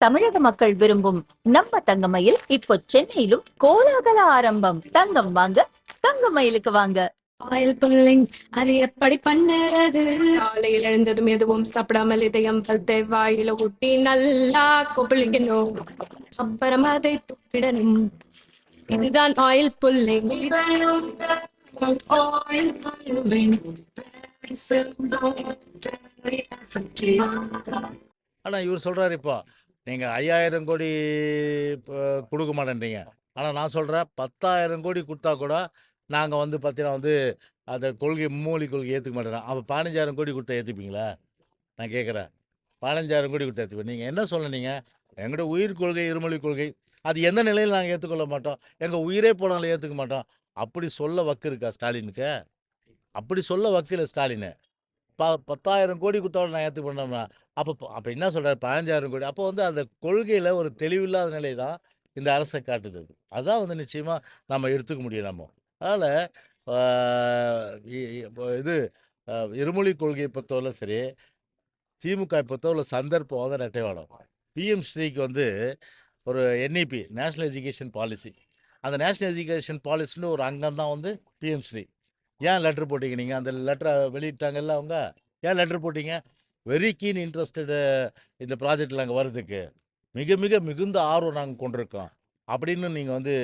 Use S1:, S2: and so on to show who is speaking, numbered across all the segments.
S1: தமிழக மக்கள் விரும்பும் நம்ம தங்கமயில் இப்போ சென்னையிலும் கோலாகல ஆரம்பம். தங்கம் வாங்க தங்கமயிலுக்கு வாங்க.
S2: ஆயில் புல்லிங் அது எப்படி பண்ணுறது? காலையில் எழுந்ததும் எதுவும் சாப்பிடாமல் இதயம் வளர்த்து வாயில ஊத்தி நல்லா கொப்பளிக்கணும். அப்புறம் அதை துப்பிடணும். இதுதான் ஆயில் புல்லிங் ஆயில் புல்லிங்
S3: ஆனால் இவர் சொல்கிறாரு இப்போ நீங்கள் ஐயாயிரம் கோடி இப்போ கொடுக்க மாட்டேன்றீங்க. ஆனால் நான் சொல்கிறேன் பத்தாயிரம் கோடி கொடுத்தா கூட நாங்கள் வந்து பார்த்தீங்கன்னா வந்து அந்த கொள்கை மூலி கொள்கை ஏற்றுக்க மாட்டேன் அப்போ பதினஞ்சாயிரம் கோடி கொடுத்தா ஏற்றுப்பீங்களா நான் கேட்குறேன் பதினஞ்சாயிரம் கோடி கொடுத்தா ஏற்றுப்பேன் நீங்கள் என்ன சொன்னீங்க எங்களோட உயிர் கொள்கை இருமொழி கொள்கை அது எந்த நிலையில் நாங்கள் ஏற்றுக்கொள்ள மாட்டோம்? எங்கள் உயிரே போனாலும் ஏற்றுக்க மாட்டோம். அப்படி சொல்ல வக்கு இருக்கா ஸ்டாலினுக்கு? அப்படி சொல்ல வக்கில்ல ஸ்டாலின். ப பத்தாயிரம் கோடி கொடுத்தாலும் நான் ஏற்று பண்ணோம்னா அப்போ அப்போ என்ன சொல்கிறார் பதினஞ்சாயிரம் கோடி. அப்போ வந்து அந்த கொள்கையில் ஒரு தெளிவில்லாத நிலை தான் இந்த அரசை காட்டுது அதான் வந்து நிச்சயமாக நம்ம எடுத்துக்க முடியும் நம்ம. அதனால் இது இருமொழி கொள்கையை பொறுத்தவரை சரி திமுக பொறுத்தவரை சந்தர்ப்பம் வந்து ரெட்டைவாடம். பிஎம் ஸ்ரீக்கு வந்து ஒரு என்இபி நேஷ்னல் எஜுகேஷன் பாலிசி அந்த நேஷ்னல் எஜுகேஷன் பாலிசின்னு ஒரு அங்கம் தான் வந்து பிஎம் ஸ்ரீ. ஏன் லெட்ரு போட்டீங்க நீங்கள் அந்த லெட்டரை வெளியிட்டாங்கல்ல அவங்க? ஏன் லெட்ரு போட்டீங்க? வெரி கீன் இன்ட்ரெஸ்டடு இந்த ப்ராஜெக்டில் நாங்கள் வர்றதுக்கு. மிக மிக மிகுந்த ஆர்வம் நாங்கள் கொண்டிருக்கோம். அப்படின்னு நீங்கள் வந்து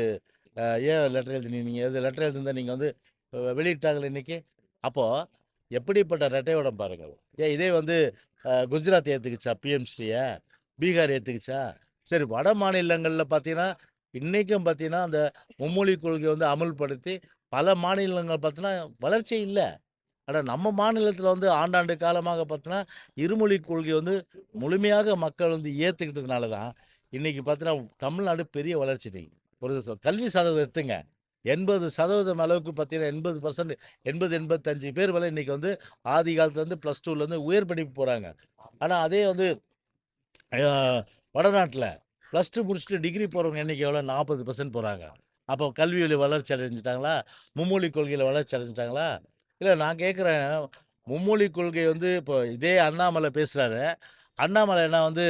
S3: ஏன் லெட்டர் எழுதினீங்க? நீங்கள் எது லெட்டர் எழுதிருந்தால் நீங்கள் வந்து வெளியிட்டாங்கள வெளியிட்டாங்களே இன்றைக்கி அப்போது எப்படிப்பட்ட ரெட்டையோடம் பாருங்கள் ஏன் இதே வந்து குஜராத் ஏற்றுக்குச்சா பிஎம்ஸ்டியை பீகார் ஏற்றுக்குச்சா சரி வட மாநிலங்களில் பார்த்தீங்கன்னா இன்றைக்கும் பார்த்தீங்கன்னா அந்த மும்மொழி கொள்கையை வந்து அமல்படுத்தி பல மாநிலங்கள் பார்த்தோன்னா வளர்ச்சி இல்லை. ஆனால் நம்ம மாநிலத்தில் வந்து ஆண்டாண்டு காலமாக பார்த்தோன்னா இருமொழி கொள்கை வந்து முழுமையாக மக்கள் வந்து ஏற்றுக்கிட்டதுனால தான் இன்றைக்கி பார்த்தீங்கன்னா தமிழ்நாடு பெரிய வளர்ச்சி ஒரு கல்வி சதவீதம் எடுத்துங்க. எண்பது சதவீதம் அளவுக்கு பார்த்தீங்கன்னா எண்பது பர்சன்ட் எண்பது எண்பத்தஞ்சு பேர் வரை இன்றைக்கி வந்து ஆதி காலத்துலேருந்து ப்ளஸ் டூலேருந்து உயர் படிப்பு போகிறாங்க ஆனால் அதே வந்து வடநாட்டில் ப்ளஸ் டூ முடிச்சுட்டு டிகிரி போகிறவங்க எண்ணிக்கை எவ்வளோ நாற்பது பர்சன்ட் போகிறாங்க அப்போ கல்வியில் வளர்ச்சி அடைஞ்சிட்டாங்களா? மும்மொழி கொள்கையில் வளர்ச்சி அடைஞ்சிட்டாங்களா? இல்லை நான் கேட்குறேன். மும்மொழி கொள்கை வந்து இப்போ இதே அண்ணாமலை பேசுகிறாரு அண்ணாமலை என்ன வந்து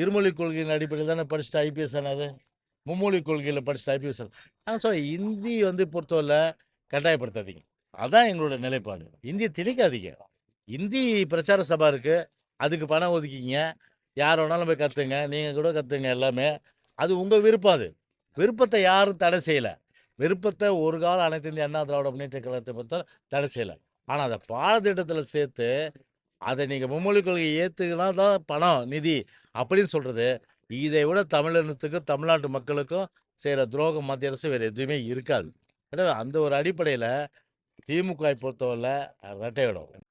S3: இருமொழி கொள்கையின் அடிப்படையில் தானே படிச்சுட்டு ஐபிஎஸ் ஆனாரு? மும்மொழி கொள்கையில் படிச்சுட்டு ஐபிஎஸ் நான் ஸோ இந்தி வந்து பொறுத்தவரை கட்டாயப்படுத்தாதீங்க. அதான் எங்களோட நிலைப்பாடு. இந்தியை திணிக்காதீங்க. இந்தி பிரச்சார சபா இருக்குது அதுக்கு பணம் ஒதுக்கிங்க யார் வேணாலும் போய் கற்றுங்க நீங்கள் கூட கற்றுங்க எல்லாமே. அது உங்கள் விருப்பம் அது. விருப்பத்தை யாரும் தடை செய்யலை. விருப்பத்தை ஒரு காலம் அனைத்து இந்திய அண்ணா திராவிட முன்னேற்ற கழகத்தை பொறுத்த தடை செய்யலை. ஆனால் அதை பாடத்திட்டத்தில் சேர்த்து அதை நீங்கள் மும்மொழி கொள்கையை ஏற்றுக்கினா தான் பணம் நிதி அப்படின்னு சொல்கிறது இதை விட தமிழினத்துக்கும் தமிழ்நாட்டு மக்களுக்கும் செய்கிற துரோகம் மத்திய அரசு வேறு எதுவுமே இருக்காது. எனவே அந்த ஒரு அடிப்படையில் திமுகவை பொறுத்தவரை ரெட்டையிடும்